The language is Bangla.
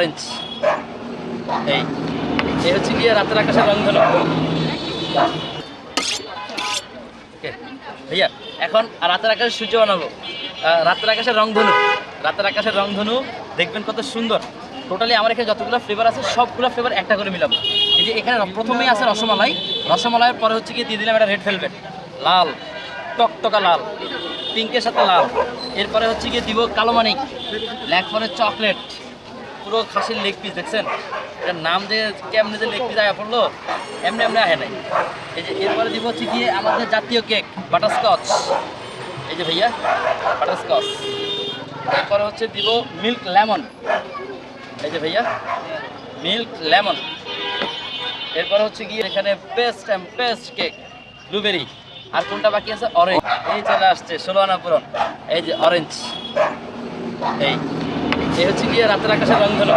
অরেঞ্জ এই এই হচ্ছে গিয়ে রাতের আকাশের রংধনু ভাইয়া, এখন রাতের আকাশে সূর্য বানাবো। রাতের আকাশের রংধনু রাতের আকাশের রংধনু দেখবেন কত সুন্দর। টোটালি আমার এখানে যতগুলো ফ্লেভার আছে, সবগুলো ফ্লেভার একটা করে মিলাবো। এই যে এখানে প্রথমেই আছে রসমালাই। রসমালাইয়ের পরে হচ্ছে গিয়ে দিয়ে দিলাম একটা রেড ভেলভেট লাল, টকটকা লাল পিঙ্কের সাথে লাল। এরপরে হচ্ছে গিয়ে দিব কালো মানিক। ব্ল্যাক পরে চকলেট পুরো খাসির লেগ পিস দেখছেন? এটার নাম যে কেমনে যে লেগ পিস আয়া পড়ল, এমনি এমনি আহে নাই। এই যে এরপরে দিব হচ্ছে গিয়ে আমাদের জাতীয় কেক বাটারস্কচ এই যে ভাইয়া বাটারস্কচ এরপরে হচ্ছে দিব মিল্ক লেমন এই যে ভাইয়া মিল্ক লেমন এরপরে হচ্ছে গিয়ে এখানে paste and paste cake blueberry আর কোনটা বাকি আছে? অরেঞ্জ এই চলে আসছে, ষোলো আনা পূরণ। এই যে অরেঞ্জ এই। এই হচ্ছে গিয়ে রাতের আকাশের রংধনু।